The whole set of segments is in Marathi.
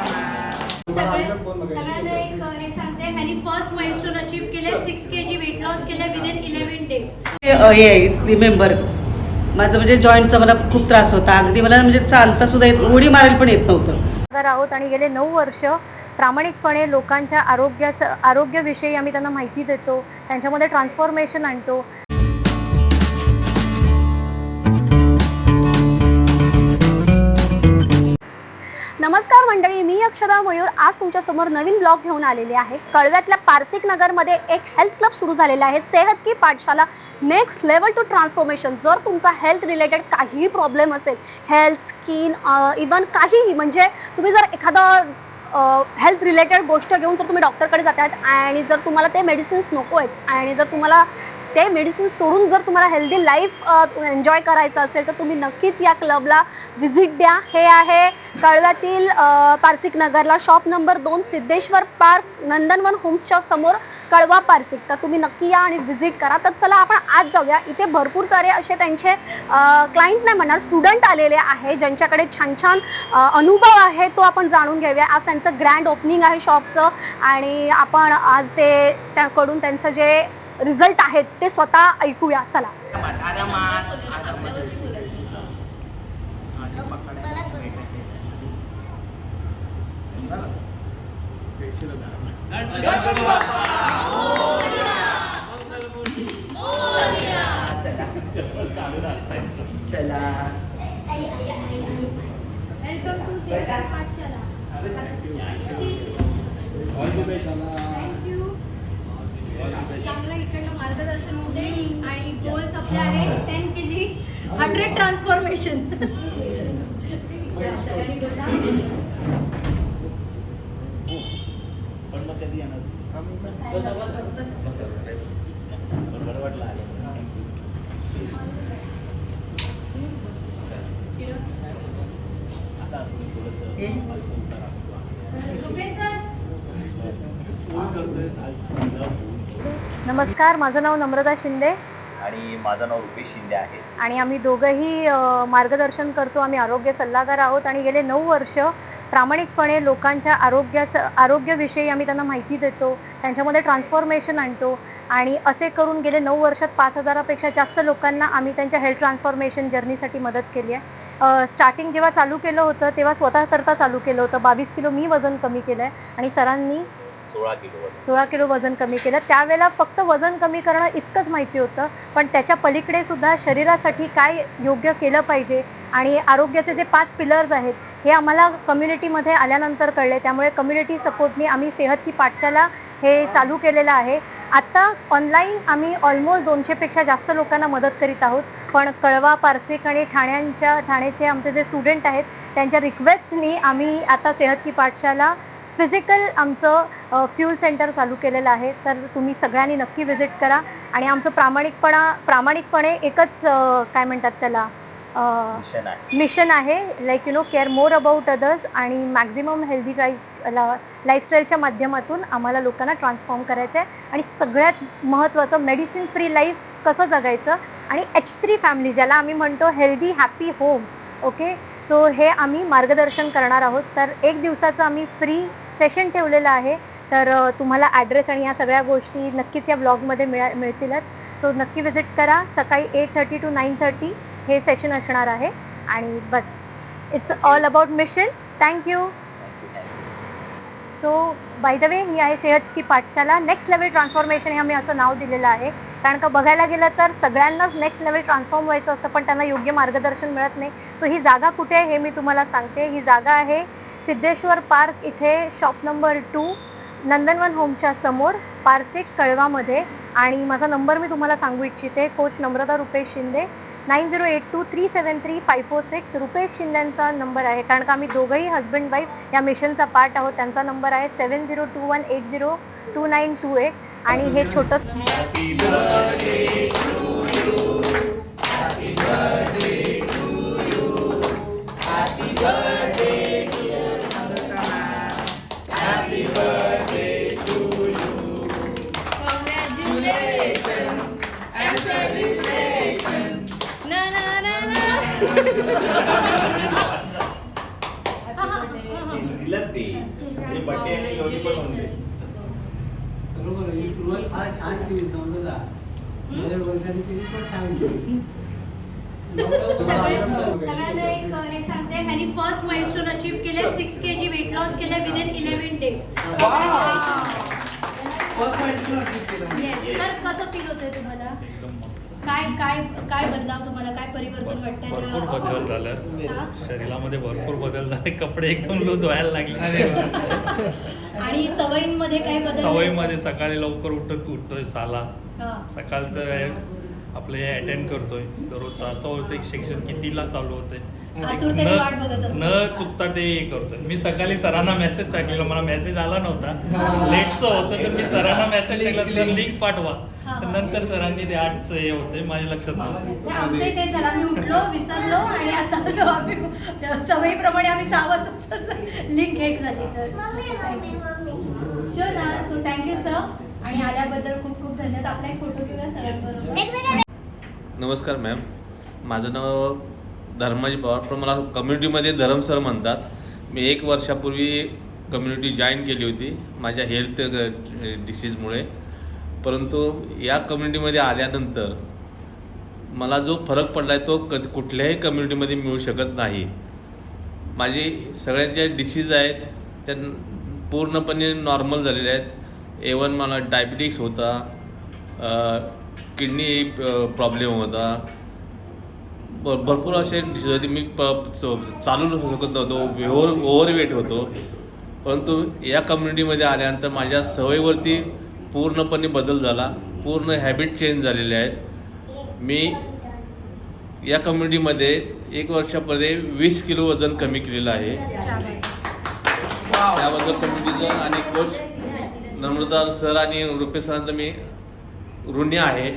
सगळ्या- सगळ्यांना एक अ, हे सांगते. ह्यानी फर्स्ट माइलस्टोन अचीव केले six K G weight loss केले विदिन इलेव्हन डेज हे रिमेंबर माझं म्हणजे जॉईंटचा मला खूप त्रास होता. अगदी मला म्हणजे चालता सुद्धा येत उडी मारायला पण येत नव्हतं. नगर आहोत आणि गेले नऊ वर्ष प्रामाणिकपणे लोकांच्या आरोग्यास आरोग्याविषयी आम्ही त्यांना माहिती देतो त्यांच्यामध्ये ट्रान्सफॉर्मेशन आणतो नमस्कार मंडळी मी अक्षदा मयूर. आज तुमच्यासमोर नवीन ब्लॉग घेऊन आलेले आहे. कळव्यातल्या पारसिक नगरमध्ये एक हेल्थ क्लब सुरू झालेला आहे. सेहत की पाठशाला नेक्स्ट लेवल टू ट्रान्सफॉर्मेशन जर तुमचा हेल्थ रिलेटेड काहीही प्रॉब्लेम असेल हेल्थ स्किन इवन काहीही म्हणजे तुम्ही जर एखादा हेल्थ रिलेटेड गोष्ट घेऊन जर तुम्ही डॉक्टरकडे जातात आणि जर तुम्हाला ते मेडिसिन्स नको आहेत आणि जर तुम्हाला ते मेडिसिन सोडून जर तुम्हाला हेल्दी लाईफ एन्जॉय करायचं असेल तर तुम्ही नक्कीच या क्लबला व्हिजिट द्या. हे आहे कळव्यातील पारसिक नगरला. शॉप नंबर दोन सिद्धेश्वर पार्क नंदनवन होम्सच्या समोर कळवा पारसिक. तर तुम्ही नक्की या आणि व्हिजिट करा. तर चला आपण आज जाऊया. इथे भरपूर सारे असे त्यांचे क्लायंट नाही म्हणणार स्टुडंट आलेले आहे ज्यांच्याकडे छान छान अनुभव आहे तो आपण जाणून घेऊया. आज त्यांचं ग्रँड ओपनिंग आहे शॉपचं आणि आपण आज ते त्याकडून त्यांचं जे रिझल्ट आहेत ते स्वतः ऐकूया. चला. चला वेलकम टू सेहत पाठशाला थँक्यू चांगलं इकडनं मार्गदर्शन होते आणि गोल्स आपले आहे ten K G hundred transformation सगळ्यांनी बसा रुपेश सर. नमस्कार माझं नाव नम्रता शिंदे. आणि माझं नाव रुपेश शिंदे आहे. आणि आम्ही दोघंही मार्गदर्शन करतो. आम्ही आरोग्य सल्लागार आहोत आणि गेले नऊ वर्ष प्रामाणिकपणे लोकांच्या आरोग्यास आरोग्याविषयी आम्ही त्यांना माहिती देतो त्यांच्यामध्ये ट्रान्सफॉर्मेशन आणतो आणि असे करून गेले नऊ वर्षात पाच हजारापेक्षा जास्त लोकांना आम्ही त्यांच्या हेल्थ ट्रान्सफॉर्मेशन जर्नीसाठी मदत केली आहे. स्टार्टिंग जेव्हा चालू केलं होतं तेव्हा स्वतः करता चालू केलं होतं. बावीस किलो मी वजन कमी केलं आहे आणि सरांनी सोळा किलो सोळा किलो वजन कमी केलं. त्यावेळेला फक्त वजन कमी करणं इतकंच माहिती होतं पण त्याच्या पलीकडे सुद्धा शरीरासाठी काय योग्य केलं पाहिजे आणि आरोग्याचे जे पाच पिलर्स आहेत हे आम्हाला कम्युनिटीमध्ये आल्यानंतर कळले. त्यामुळे कम्युनिटी सपोर्टनी आम्ही सेहत की पाठशाला हे चालू केलेलं आहे. आत्ता ऑनलाईन आम्ही ऑलमोस्ट दोनशेपेक्षा जास्त लोकांना मदत करीत आहोत. पण कळवा पारसिक आणि ठाण्यांच्या ठाण्याचे आमचे जे स्टुडंट आहेत त्यांच्या रिक्वेस्टनी आम्ही आता सेहत की पाठशाला फिजिकल आमचं फ्यूल सेंटर चालू केलेलं आहे. तर तुम्ही सगळ्यांनी नक्की व्हिजिट करा. आणि आमचं प्रामाणिकपणा प्रामाणिकपणे एकच काय म्हणतात त्याला मिशन आहे. मिशन आहे. Like you know care more about others आणि मॅक्झिमम हेल्दी लाईफ लाईफस्टाईलच्या माध्यमातून आम्हाला लोकांना ट्रान्सफॉर्म करायचं आहे आणि सगळ्यात महत्त्वाचं मेडिसिन फ्री लाईफ कसं जगायचं? आणि एच थ्री फॅमिली ज्याला आम्ही म्हणतो healthy happy home okay so हे आम्ही मार्गदर्शन करणार आहोत. तर एक दिवसाचं आम्ही फ्री सेशन ठेवलेलं आहे तर तुम्हाला ॲड्रेस आणि या सगळ्या गोष्टी नक्कीच या ब्लॉगमध्ये मिळा मिळतीलच. सो नक्की विजिट करा. सकाळी eight thirty to nine thirty हे सेशन असणार आहे. आणि बस. It's all about mission thank you so by the way ही आहे सेहत की पाठशाला. नेक्स्ट लेवल ट्रान्सफॉर्मेशन हे आम्ही असं नाव दिलेलं आहे. कारण का बघायला गेलं तर सगळ्यांनाच नेक्स्ट लेवल ट्रान्सफॉर्म व्हायचं असतं पण त्यांना योग्य मार्गदर्शन मिळत नाही. सो ही जागा कुठे आहे हे मी तुम्हाला सांगते. ही जागा आहे सिद्धेश्वर पार्क इथे शॉप नंबर टू नंदनवन होमच्या समोर पारसिक कळवामध्ये. आणि माझा नंबर मी तुम्हाला सांगू इच्छिते coach Namrata Rupesh Shinde nine zero eight two three seven three five four six Rupesh शिंद्यांचा number आहे कारण का आम्ही दोघंही हजबंड वाईफ या मिशनचा पार्ट आहोत त्यांचा नंबर आहे seven zero two one eight zero two nine two eight आणि हे छोटं दिलं ते म्हणजे बड्डे आणि दोन्ही पण. बरोबर ही सुरुवात फार छान केली गेल्या वर्षाने पण छान केली. सगळ्यांना एक हे सांगते ह्यानी फर्स्ट माइलस्टोन अचीव केले six K G weight loss केले विदिन इलेव्हन डेज येस तर कसं फील होतंय तुम्हाला? काय काय काय बदलाव तुम्हाला? काय परिवर्तन वाटतंय? भरपूर बदल झालं हा? शरीरामध्ये भरपूर बदल झाले. कपडे एकदम लूज व्हायला लागले. आणि सवयींमध्ये काय बदल? सवयीमध्ये सकाळी लवकर उठत उठतोय साला. हा. सकाळचं हे आपले अटेंड करतोय. दररोज असं होतं एक शिक्षण कितीला चालू होते. न चुकता ते हे करतोय. मी सकाळी सरांना मेसेज टाकलेला मला मेसेज आला नव्हता. लेटचं होतं तर मी सरांना मेसेज टाकला सर लिंक पाठवा. तर नंतर सरांनी ते आठचं हे होते माझ्या लक्षात नव्हतं ते आमचंही ते झालं आम्ही उठलो विसरलो आणि आता आलो आम्ही. सवयीप्रमाणे आम्ही सहा वाजता लिंक हेक झाली. तर शुअर ना? सो थँक्यू सर आणि आल्याबद्दल खूप धन्यवाद. आपला एक फोटो घेऊया सरांबरोबर. नमस्कार मॅम माझं नाव धर्माजी पवार. पण मला कम्युनिटीमध्ये धरम सर म्हणतात. मी एक वर्षापूर्वी कम्युनिटी जॉईन केली होती माझ्या हेल्थ डिसीजमुळे परंतु या कम्युनिटीमध्ये आल्यानंतर मला जो फरक पडला आहे तो कधी कुठल्याही कम्युनिटीमध्ये मिळू शकत नाही. माझे सगळ्या ज्या डिसीज आहेत त्या पूर्णपणे नॉर्मल झालेल्या आहेत. एवन मला डायबिटिक्स होता. किडनी प्रॉब्लेम होता. भ भरपूर असे डिसीज होते. मी प चालू शकत नव्हतो. ओव्हर ओव्हरवेट होतो. परंतु या कम्युनिटीमध्ये आल्यानंतर माझ्या सवयीवरती पूर्णपणे बदल झाला. पूर्ण हॅबिट चेंज झालेले आहेत. मी या कम्युनिटीमध्ये एक वर्षामध्ये वीस किलो वजन कमी केलेलं आहे. त्याबद्दल कम्युनिटीचं आणि कोच नम्रता सर आणि रुपेश सरांचं मी ऋणी आहे.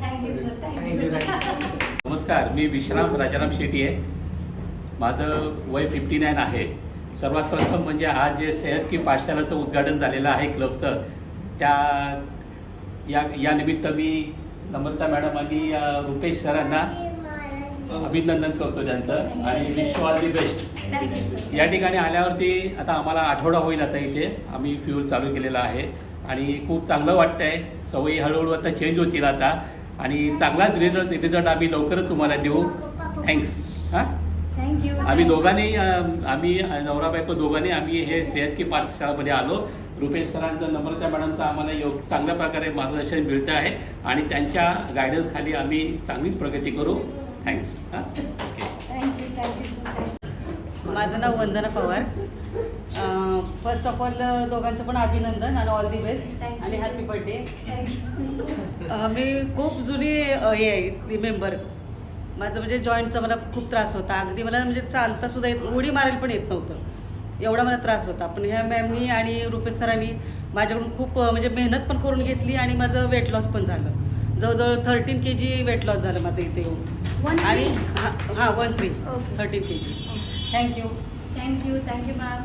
थँक्यू सर थँक्यू नमस्कार मी विश्राम राजाराम शेट्टी आहे. माझं वय फिफ्टी नाईन आहे. सर्वात प्रथम म्हणजे आज जे सेहत की पाठशालाचं उद्घाटन झालेलं आहे क्लबचं त्या या या निमित्त मी नम्रता मॅडम आणि रुपेश सरांना अभिनंदन करतो त्यांचं आणि wish all the best thank you sir या ठिकाणी आल्यावरती आता आम्हाला आठवडा होईल आता इथे. आम्ही फ्युल चालू केलेला आहे. आणि खूप चांगलं वाटतं आहे सवयी हळूहळू आता चेंज होतील आता. आणि चांगलाच रिझल्ट रिझल्ट आम्ही लवकरच तुम्हाला देऊ. थँक्स हां? थँक्यू आम्ही दोघांनी आम्ही नवरा बायको दोघांनी आम्ही हे सेहत की पाठशाळामध्ये आलो. रुपेश सरांचं नम्रता मॅडमचं आम्हाला योग चांगल्या प्रकारे मार्गदर्शन मिळतं आहे. आणि त्यांच्या गायडन्स खाली आम्ही चांगलीच प्रगती करू. थँक्स हां? Okay thank you thank you माझं नाव Vandana Pawar. First of all दोघांचं पण अभिनंदन आणि ऑल दी बेस्ट. आणि हॅपी बर्थडे मी खूप जुनी हे आहे मेंबर माझं म्हणजे जॉईंटचा मला खूप त्रास होता. अगदी मला म्हणजे चालता सुद्धा येत उडी मारायला पण येत नव्हतं. एवढा मला त्रास होता. पण ह्या मॅमनी आणि रुपेश सरांनी माझ्याकडून खूप म्हणजे मेहनत पण करून घेतली आणि माझं वेट लॉस पण झालं. जवळजवळ thirteen K G weight loss झालं माझं इथे येऊन. आणि? हां one three. Thirteen K G thank you thank you thank you ma'am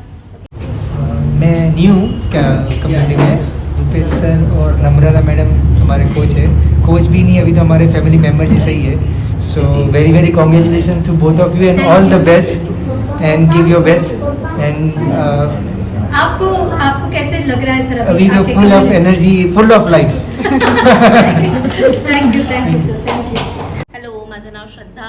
मैं न्यू कम्युनिटी में रुपेश सर और नम्रता मैडम हमारे कोच है। कोच भी नहीं अभी तो हमारे फैमिली मेंबर जैसे ही है। So very very congratulation to both of you and all the best and give your best and आपको आपको कैसे लग रहा है सर अभी? तो full of energy full of life thank you thank you sir thank you hello माझं नाव श्रद्धा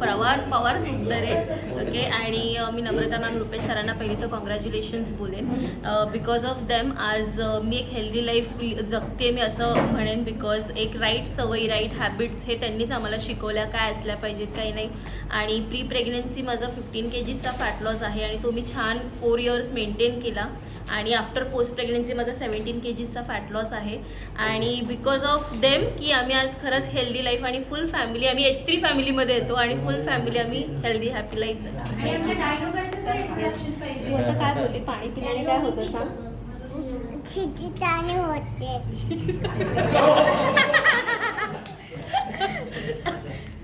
पवार पवार सुंदरे ओके आणि मी नम्रता मॅम रुपेश सरांना पहिले तर कॉंग्रॅच्युलेशन्स बोलेन. बिकॉज ऑफ दॅम आज मी एक हेल्दी लाईफ जगते मी असं म्हणेन बिकॉज एक राईट सवयी राईट हॅबिट्स हे त्यांनीच आम्हाला शिकवल्या. काय असल्या पाहिजेत काही नाही. आणि प्री प्रेग्नन्सी माझा फिफ्टीन के जीचा फॅट लॉस आहे आणि तो मी छान फोर इयर्स मेंटेन केला. आणि आफ्टर पोस्ट प्रेग्नन्सी माझा सेवन्टीन के जीचा फॅट लॉस आहे. आणि बिकॉज ऑफ देम की आम्ही आज खरंच हेल्दी लाईफ आणि फुल फॅमिली आम्ही एच थ्री फॅमिलीमध्ये येतो आणि फुल फॅमिली आम्ही हेल्दी हॅपी लाईफ आता काय बोलते पाणी पिल्याने काय होतं सांग? शिकिताने होते.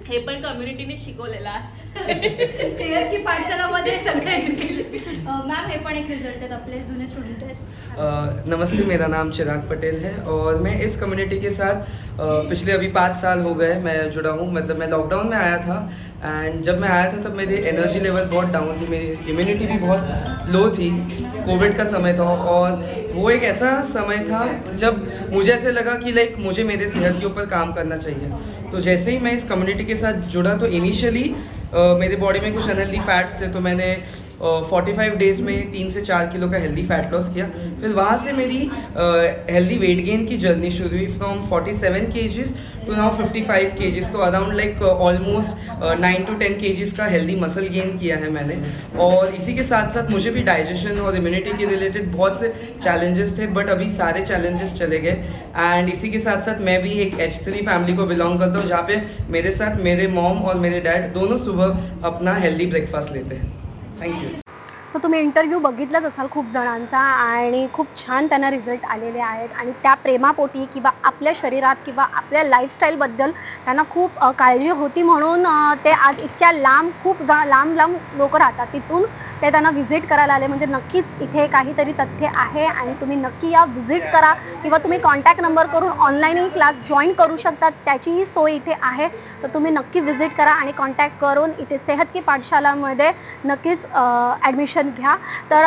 हे पण कम्युनिटीने शिकवलेलं आहे. सेहत की पाठशालामध्ये सगळं एज्युकेशन मॅम पण एक आहेत आपले जुने आहेत. नमस्ते मेरा नाम चिराग पटेल है और मैं इस कम्युनिटी के साथ अ, पिछले अभी पाँच साल हो गए मैं जुड़ा हूँ। मतलब मैं लॉकडाउन में आया था एंड जब मैं आया था तब मेरी एनर्जी लेवल बहुत डाउन थी मेरी इम्यूनिटी भी बहुत लो थी कोविड का समय था और वो एक ऐसा समय था जब मुझे ऐसे लगा कि लाइक मुझे मेरे सेहत के ऊपर काम करना चाहिए। तो जैसे ही मैं इस कम्युनिटी के साथ जुड़ा तो इनिशियली मेरे बॉडी में कुछ अनहेल्दी फैट्स थे तो मैंने फोर्टी फाइव डेज़ में तीन से चार किलो का हेल्दी फैट लॉस किया। फिर वहाँ से मेरी हेल्दी वेट गेन की जर्नी शुरू हुई। From forty seven kgs to now fifty five kgs तो around like almost nine to ten kgs का हेल्दी मसल गेन किया है मैंने। और इसी के साथ साथ मुझे भी डाइजेशन और इम्यूनिटी के रिलेटेड बहुत से चैलेंजेस थे बट अभी सारे चैलेंजेस चले गए। एंड इसी के साथ साथ मैं भी एक एच थ्री फैमिली को बिलोंग करता हूँ, जहाँ पे मेरे साथ मेरे मॉम और मेरे डैड दोनों सुबह अपना हेल्दी ब्रेकफास्ट लेते हैं। थँक्यू तर तुम्ही इंटरव्ह्यू बघितलाच असाल खूप जणांचा आणि खूप छान त्यांना रिझल्ट आलेले आहेत. आणि त्या प्रेमापोटी किंवा आपल्या शरीरात किंवा आपल्या लाईफस्टाईलबद्दल त्यांना खूप काळजी होती म्हणून ते आज इतक्या लांब खूप जा लांब लांब लोक राहतात. तिथून ते त्यांना व्हिजिट करायला आले. म्हणजे नक्कीच इथे काहीतरी तथ्य आहे आणि तुम्ही नक्की या व्हिजिट करा किंवा तुम्ही कॉन्टॅक्ट नंबर करून ऑनलाईनही क्लास जॉईन करू शकता. त्याचीही सोय इथे आहे. तर तुम्ही नक्की व्हिजिट करा आणि कॉन्टॅक्ट करून इथे सेहत की पाठशालामध्ये नक्कीच ॲडमिशन घ्या. तर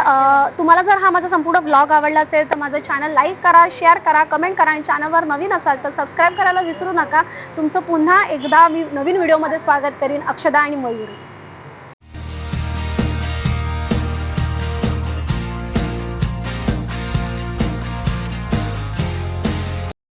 तुम्हाला जर हा माझा संपूर्ण ब्लॉग आवडला असेल तर माझं चॅनल लाईक करा शेअर करा कमेंट करा आणि चॅनलवर नवीन असाल तर सबस्क्राईब करायला विसरू नका. तुमचं पुन्हा एकदा मी नवीन व्हिडिओमध्ये स्वागत करीन. अक्षदा आणि मयूर.